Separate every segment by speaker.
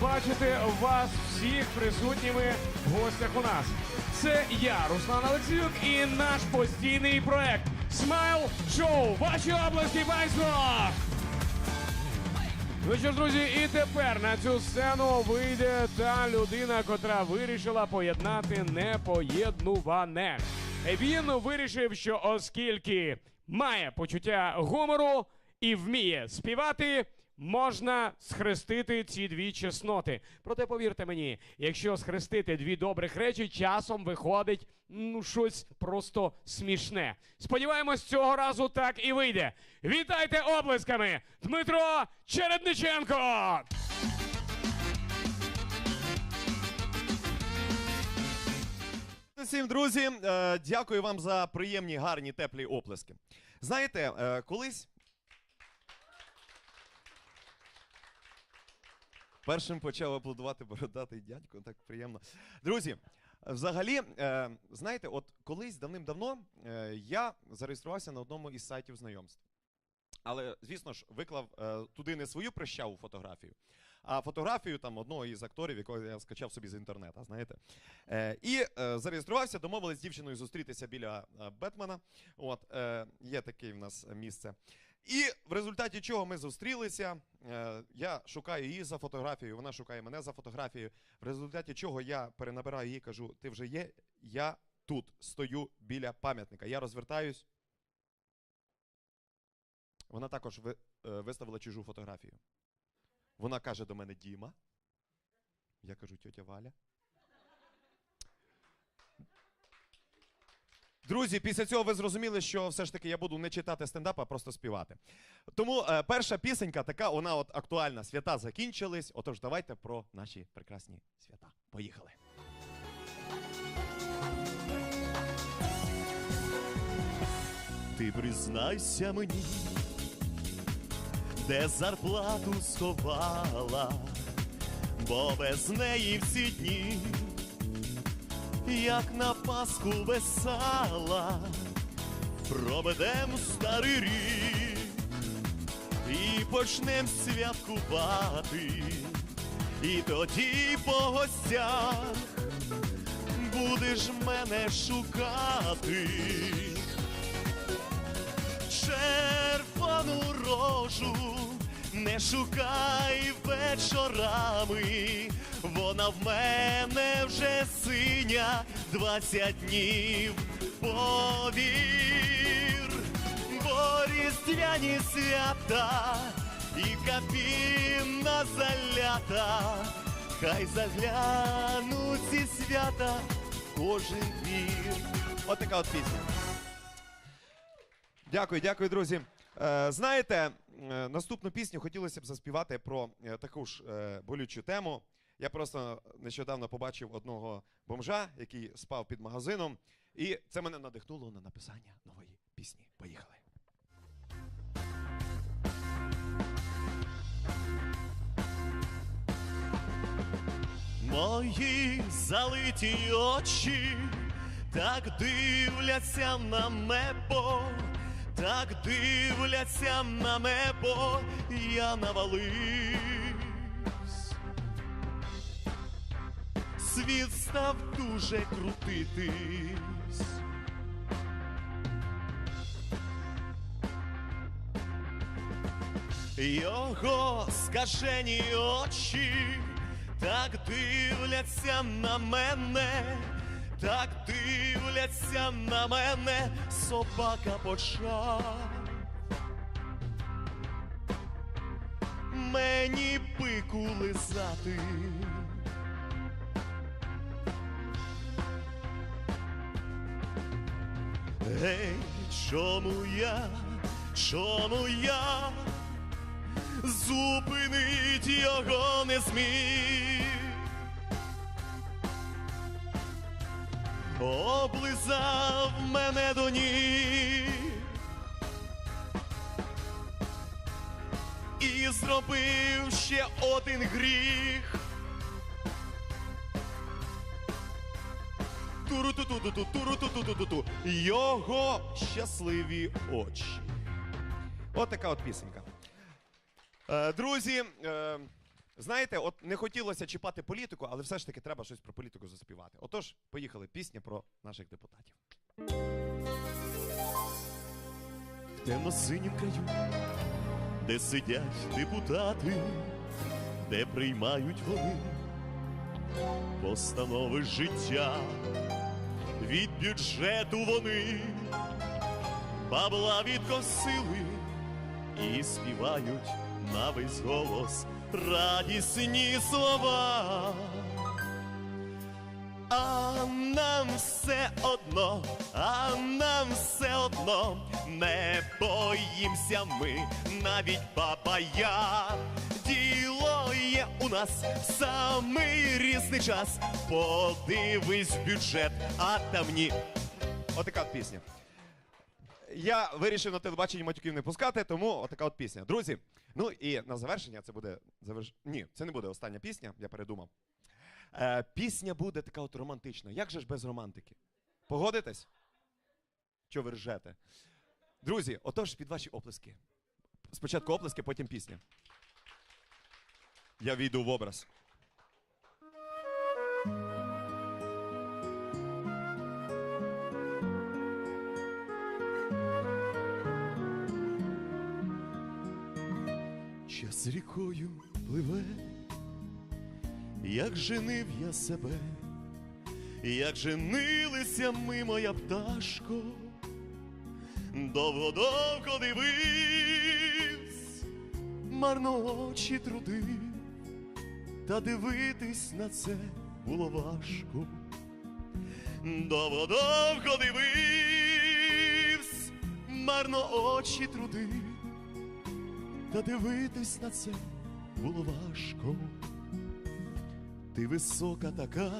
Speaker 1: бачити вас всіх присутніми в гостях у нас. Це я, Руслан Олексіюк, і наш постійний проект Смайл Шоу. Ваші області панство! Ну що ж, друзі, і тепер на цю сцену вийде та людина, котра вирішила поєднати непоєднуване. Він вирішив, що оскільки має почуття гумору і вміє співати, можна схрестити ці дві чесноти. Проте повірте мені, якщо схрестити дві добрих речі, часом виходить ну щось просто смішне. Сподіваємось, цього разу так і вийде. Вітайте оплесками! Дмитро Чередниченко!
Speaker 2: Всім друзі, е, дякую вам за приємні, гарні, теплі оплески. Знаєте, е, колись. Першим почав аплодувати бородатий дядько, так приємно. Друзі, взагалі, е, знаєте, от колись давним-давно е, я зареєструвався на одному із сайтів знайомств. Але, звісно ж, виклав е, туди не свою прищаву фотографію, а фотографію там одного із акторів, якого я скачав собі з інтернету, знаєте. Е, і е, зареєструвався, домовились з дівчиною зустрітися біля Бетмена. От, е, є таке в нас місце. І в результаті чого ми зустрілися, е, я шукаю її за фотографією, вона шукає мене за фотографією. В результаті чого я перенабираю її, кажу: ти вже є, я тут стою біля пам'ятника. Я розвертаюсь. Вона також е, виставила чужу фотографію. Вона каже до мене Діма. Я кажу, тьотя Валя. Друзі, після цього ви зрозуміли, що все ж таки я буду не читати стендап, а просто співати. Тому е, перша пісенька така, вона от актуальна. Свята закінчились. Отож, давайте про наші прекрасні свята. Поїхали. Ти признайся мені, де зарплату сховала, бо без неї всі дні як на Пасху без сала, проведем старий рік і почнем святкувати, і тоді по гостях будеш мене шукати. Червону рожу не шукай вечорами, вона в мене вже синя двадцять днів. Повір, бо різдвяні свята і кабіна залята, хай заглянуть ці свята кожен двір. От така от пісня. Дякую, дякую, друзі. Е, знаєте, е, наступну пісню хотілося б заспівати про е, таку ж е, болючу тему. Я просто нещодавно побачив одного бомжа, який спав під магазином, і це мене надихнуло на написання нової пісні. Поїхали. Мої залиті очі так дивляться на небо, так дивляться на небо, я навалився. Світ став дуже крутитись. Його скажені очі так дивляться на мене, так дивляться на мене, собака почав. Мені пику лизати. Гей, чому я, чому я зупинить його не зміг? Облизав мене до ніг і зробив ще один гріх. Туру-ту-ту-ту-ту, туру-ту-ту-ту-ту. Його щасливі очі. От така от пісенька.
Speaker 3: Е, друзі, е, знаєте, от не хотілося чіпати політику, але все ж таки треба щось про політику заспівати. Отож, поїхали. Пісня про наших депутатів.
Speaker 2: В темно-синім краю, де сидять депутати, де приймають вони постанови життя. Від бюджету вони бабла відкосили і співають на весь голос радісні слова. А нам все одно, а нам все одно, не боїмося ми, навіть баба я. У нас самий різний час. Подивись бюджет, а там ні.
Speaker 3: Отака от пісня. Я вирішив на телебаченні матюків не пускати, тому отака от пісня. Друзі, ну і на завершення це буде заверш... Ні, це не буде остання пісня, я передумав. Е, пісня буде така от романтична. Як же ж без романтики? Погодитесь? Що ви ржете? Друзі, отож під ваші оплески. Спочатку оплески, потім пісня. Я війду в образ.
Speaker 2: Час рікою пливе, як женив я себе, як женилися ми, моя пташко, довго-довго дивився, марно очі трудив, та дивитись на це було важко. Довго-довго дивився, марно очі трудив та дивитись на це було важко. Ти висока така,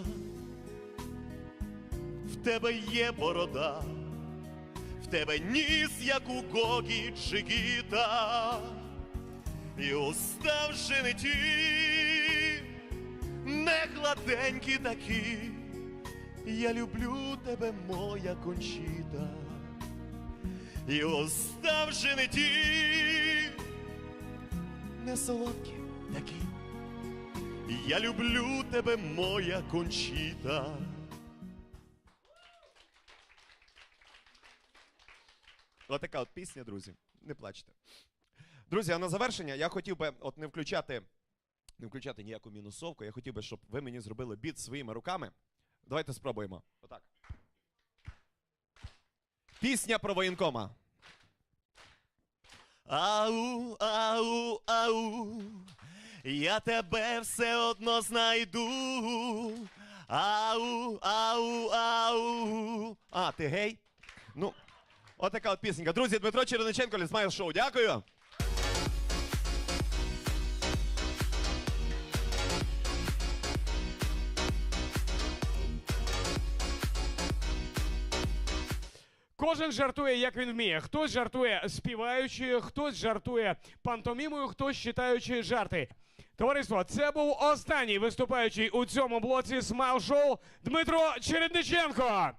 Speaker 2: в тебе є борода, в тебе ніс, як у Гогі Джигіта, і уста вже не ті, гладенькі такі. Я люблю тебе, моя кончіта, і уста вже не ті не солодкі такі. Я люблю тебе, моя кончіта.
Speaker 3: Отака от пісня, друзі. Не плачте. Друзі, а на завершення я хотів би от не включати, не включати ніяку мінусовку. Я хотів би, щоб ви мені зробили біт своїми руками. Давайте спробуємо. Отак. Пісня про воєнкома.
Speaker 2: Ау, ау, ау, я тебе все одно знайду. Ау, ау, ау.
Speaker 3: А, ти гей? Ну, отака от пісенька. Друзі, Дмитро Черниченко, Лісмайл Шоу. Дякую.
Speaker 1: Кожен жартує, як він вміє. Хтось жартує співаючи, хтось жартує пантомімою, хтось читаючи жарти. Товариство, це був останній виступаючий у цьому блоці Смайл Шоу Дмитро Чередниченко.